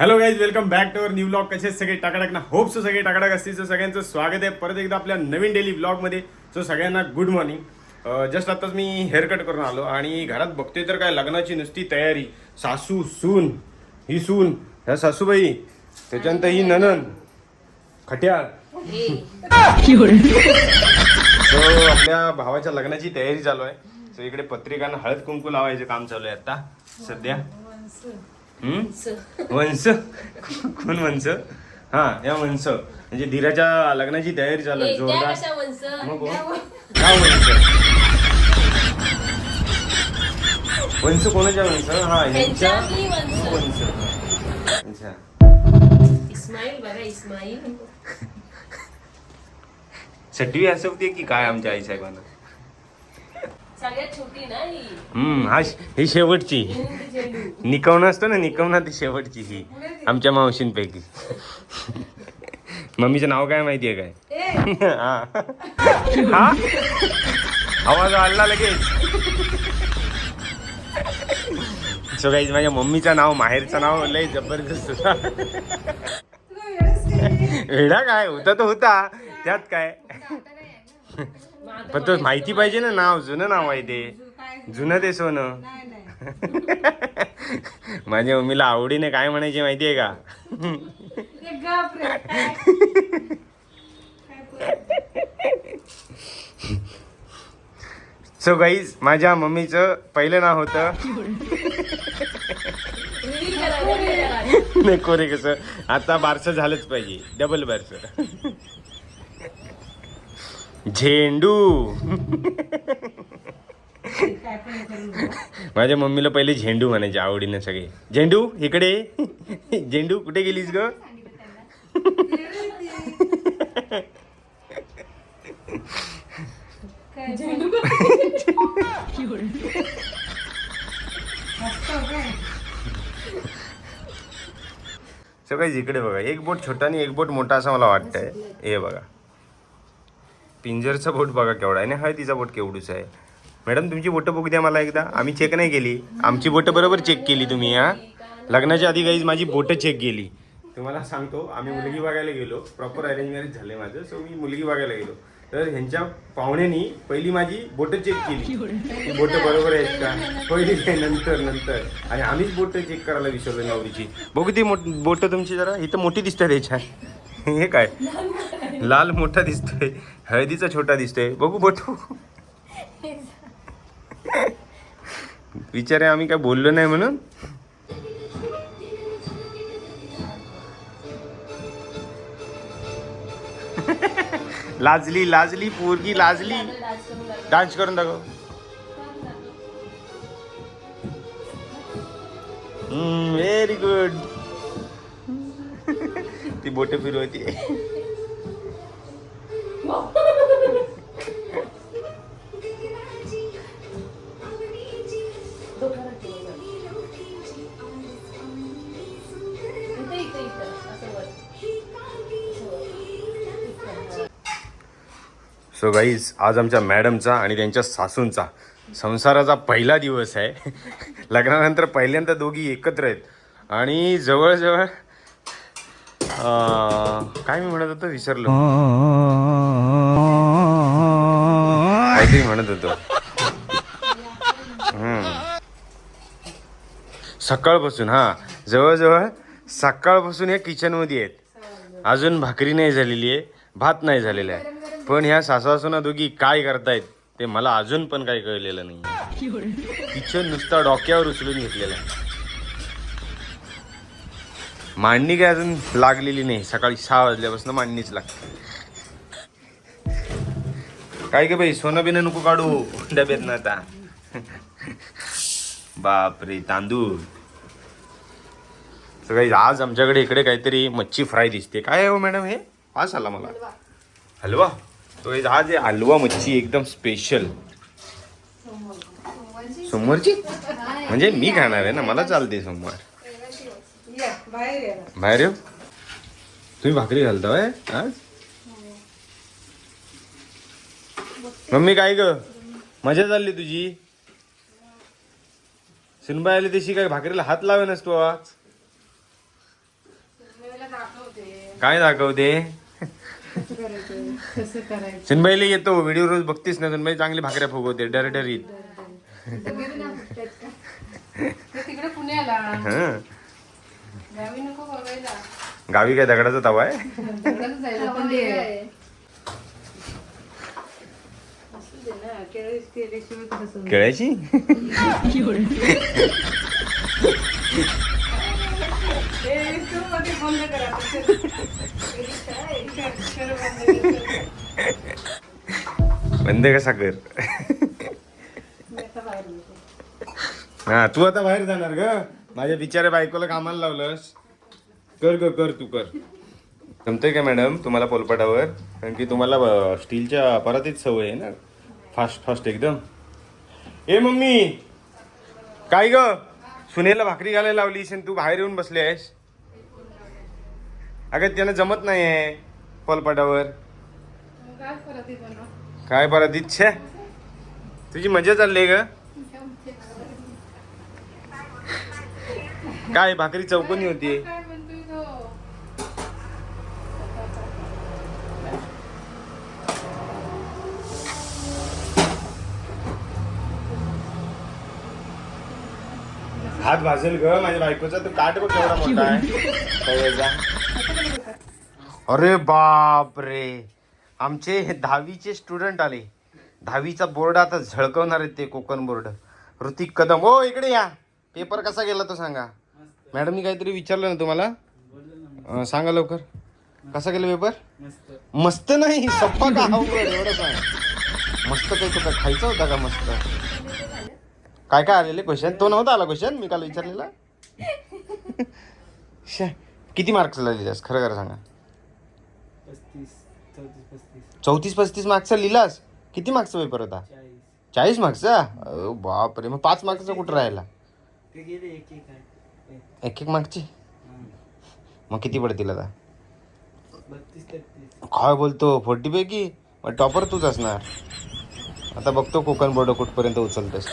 Hello guys welcome back to our new blog कसे सगळे टाकाटाक ना? होप सो सगळे टाकाटाक असतील. सो सगळ्यांचं स्वागत आहे. परत एकदा आपल्या नवीन डेली ब्लॉगमध्ये सो सगळ्यांना गुड मॉर्निंग जस्ट आताच मी हेअरकट करून आलो आणि घरात बघतोय तर काय लग्नाची नुसती तयारी. सासू सून ही सून ह्या सासूबाई त्याच्यानंतर ही ननन खट्याळ. सो आपल्या भावाच्या लग्नाची तयारी चालू आहे. सो इकडे पत्रिकांना हळद कुंकू लावायचं काम चालू आहे आता. सध्या. वंश. कोण वंश? हा या वंश. म्हणजे धीराच्या लग्नाची तयारी चालू आहे जोरदार. मग? हा वंश. वंश. कोणाच्या वंश? हा यांच्या वंश. अच्छा. इस्माईल बघा इस्माईल. सटवी असं होती की काय आमच्या आई साहेबांना? सगळ्यात छोटी ना ही. हम्म हा ही शेवटची. निकवणं असतं ना निकवणं ती शेवटची ही. आमच्या मावशींपैकी. मम्मीचं नाव काय माहितीये काय? हा. हा? आवाज आला लगेच. सो गाईज माझ्या मम्मीचं नाव माहेरचं नाव लय जबरदस्त. होता वेडा काय? होता तो होता. त्यात काय? पण तो माहिती पाहिजे ना नाव जुनं नाव आहे ते. जुनं ते. सोनं. माझ्या मम्मीला आवडीने काय म्हणायचे माहितीये का? सो गाईज माझ्या मम्मीचं पहिलं नाव होतं. नाही कोरे कसं? आता बारसं झालंच पाहिजे. डबल बारसं. झेंडू. माझ्या मम्मीला पहिले झेंडू म्हणायचे आवडीने सगळे. झेंडू इकडे. झेंडू कुठे गेलीस ग? झेंडू इकडे बघा. एक बोट छोटा आणि एक बोट मोठा असं मला वाटतंय. हे बघा. पिंजरचा बोट बघा केवढा आहे आणि हळदीचा बोट केवढूच आहे. मॅडम तुमची बोटं बघू द्या मला एकदा. आम्ही चेक नाही केली. आमची बोटं बरोबर चेक केली तुम्ही हा? लग्नाच्या आधी काही माझी बोटं चेक केली. तुम्हाला सांगतो आम्ही मुलगी बघायला गेलो. प्रॉपर अरेंज मॅरेज झाले माझं सो मी मुलगी बघायला गेलो. तर ह्यांच्या पाहुण्यानी पहिली माझी बोटं चेक केली. बोटं बरोबर आहेत का? पहिली नाही, नंतर नंतर. आणि आम्हीच बोटं चेक करायला विसरलो नवरीची. बघू ती मोठ बोटं तुमची जरा इथं मोठी दिसतात ह्याच्या हे काय? लाल मोठा दिसतोय हळदीचा छोटा दिसतोय. बघू बटू. विचारे आम्ही काय बोललो नाही म्हणून? लाजली लाजली पोरगी लाजली. डान्स करून दाखव. व्हेरी गुड ती बोटे फिरवती. सो गाईज आज आमच्या मॅडमचा आणि त्यांच्या सासूंचा संसाराचा पहिला दिवस आहे. लग्नानंतर पहिल्यांदा दोघी एकत्र आहेत. आणि जवळजवळ काय मी म्हणत होतो विसरलो. काहीतरी म्हणत होतो. हम्म. सकाळपासून हा. जवळजवळ सकाळपासून या किचनमध्ये आहेत. अजून भाकरी नाही झालेली आहे भात नाही झालेला आहे. पण ह्या सासवासुना दोघी काय करतायत ते मला अजून पण काही कळलेलं नाही. किचन नुसता डोक्यावर उचलून घेतलेला आहे. मांडणी काय अजून लागलेली नाही. सकाळी सहा वाजल्यापासून मांडणीच लागते. काय गे बाई सोनं बिनं नको काढू. डब्यात ना आता. बापरे तांदूळ. तर काही आज आमच्याकडे इकडे काहीतरी मच्छी फ्राय दिसते. काय आहे हो मॅडम हे? पास आला मला. हलवा? तो काही आज हलवा मच्छी एकदम स्पेशल सोमवारची? म्हणजे मी खाणार आहे ना मला चालते सोमवार. बाहेर येऊ? तुम्ही भाकरी घालता आज? मम्मी काय ग? मजा चालली तुझी? सुनबाई आली तशी काय भाकरीला हात लावे नसतो आज? काय दाखवते? सुनबाईला येतो व्हिडिओ रोज बघतीस ना सुनबाई चांगली भाकऱ्या फुगवते डरडरीत. ते नको बघायला गावी काय दगडाचा तवा आहे तिकडंच जायचं पण ते असू दे ना केळी केल्याशिवाय कसं समजेल? केळ्याची? ए, तू बंद कसा कर हा तू आता बाहेर जाणार ग. माझ्या बिचाऱ्या बायकोला कामाला लावलंस. कर ग कर तू कर. जमतंय का मॅडम तुम्हाला पोलपाटावर? कारण की तुम्हाला स्टीलच्या परातीत सवय आहे ना? फास्ट फास्ट एकदम. ए मम्मी! काय ग? सुनेला भाकरी घालायला लावली आणि तू बाहेर येऊन बसली आहेस. अगं त्यानं जमत नाही आहे पलपाटावर काय परत येतो तुझी मजा चालली ग. काय भाकरी चौकोनी होती काय म्हणतोय तो? हात भाजेल ग माझ्या बायकोचा. तो काट बघ केवढा मोठा आहे? अरे बाप रे आमचे दहावीचे स्टुडंट आले. दहावीचा बोर्ड आता झळकवणार आहेत ते कोकण बोर्ड ऋतिक कदम. ओ इकडे या. पेपर कसा गेला तो सांगा. मॅडमनी काहीतरी विचारलं ना तुम्हाला? सांगा लवकर. कसा गेला पेपर मस्त नाही. सप्पा का? अवघड एवढं सांग. मस्त काही तो खायचा होता का मस्त? काय काय आलेले क्वेश्चन तो नव्हता आला क्वेश्चन मी काल विचारलेला? शे, किती मार्क्स लिहिलास खरं खरं सांगा. पस्तीस चौतीस पस्तीस. चौतीस पस्तीस मार्क्सचा लिहिलास? किती मार्क्सचा पेपर होता? चाळीस. चाळीस मार्क्सचा अरे बाप रे मग पाच मार्क्सचा कुठं राहिला? ते गेले एक एक आहे. एक एक मार्क्सची हां. मग किती पडतील आता? बत्तीस तेहतीस. काय बोलतो? फोर्टी पैकी? मग टॉपर तूच असणार. आता बघतो कोकण बोर्ड कुठपर्यंत उचलतोस.